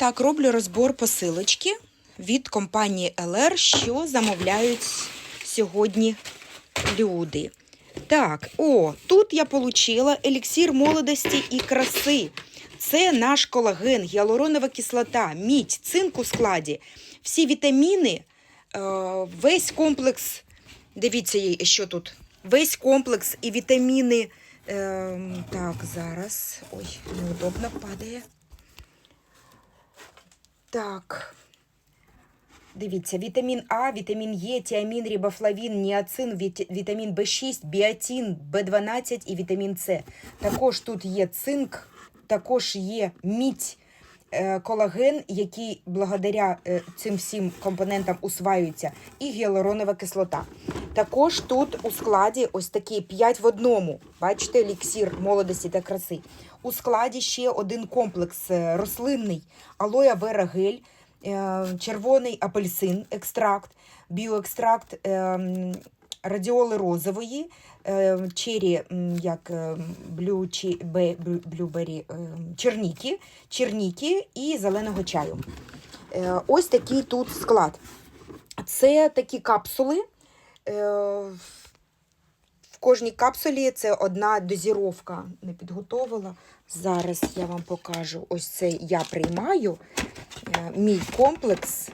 так, роблю розбор посилочки від компанії LR, що замовляють сьогодні люди. Так, о, тут я отримала еліксир молодості і краси. Це наш колаген, гіалуронова кислота, мідь, цинк у складі. Всі вітаміни, е, весь комплекс. Дивіться, що тут. Весь комплекс і вітаміни. Е, так, зараз. Ой, неудобно падає. Так. Дивіться, вітамін А, вітамін Е, тіамін, рибофлавін, ніацин, вітамін В6, біотин, В12 і вітамін С. Також тут є цинк, також є мідь, е, колаген, який благодаря е, цим всім компонентам усваюється, і гіалуронова кислота. Також тут у складі ось такі 5 в одному. Бачите, еліксир молодості та краси. У складі ще один комплекс е, рослинний алоя вера гель, е, червоний апельсин, екстракт, біоекстракт е, радіоли розової, чері, як е, блю, чи, бе, блю- блюбері, черніки, черніки і зеленого чаю. Ось такий тут склад. Це такі капсули. Е, В кожній капсулі це одна дозіровка. Не підготовила. Зараз я вам покажу. Ось це я приймаю. Е, Мій комплекс.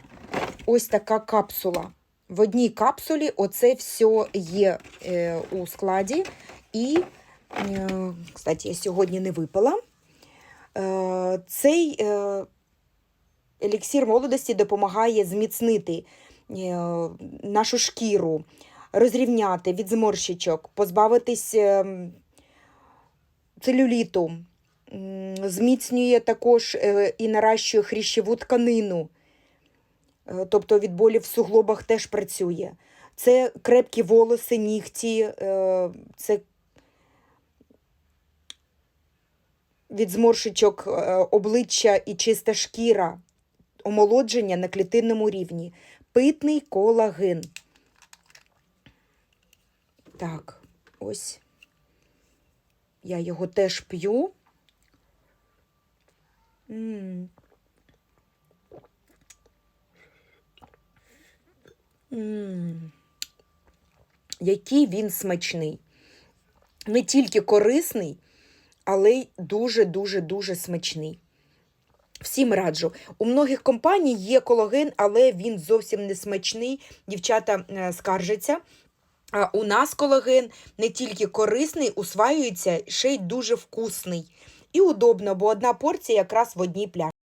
Ось така капсула. В одній капсулі оце все є е, у складі. І, кстати, я сьогодні не випила. Цей е, еліксир молодості допомагає зміцнити нашу шкіру, розрівняти від зморщичок, позбавитись е, целюліту, зміцнює також е, і наращує хрящову тканину. Е, Тобто від болів в суглобах теж працює. Це крепкі волоси, нігті, е, це від зморшичок е, обличчя і чиста шкіра, омолодження на клітинному рівні, питний колаген. Так, ось я його теж п'ю. Який він смачний. Не тільки корисний, але й дуже-дуже-дуже смачний. Всім раджу. У многих компаній є кологен, але він зовсім не смачний. Дівчата е, скаржаться. А у нас колаген не тільки корисний, усваюється, ще й дуже вкусний. І удобно, бо одна порція якраз в одній пляшці.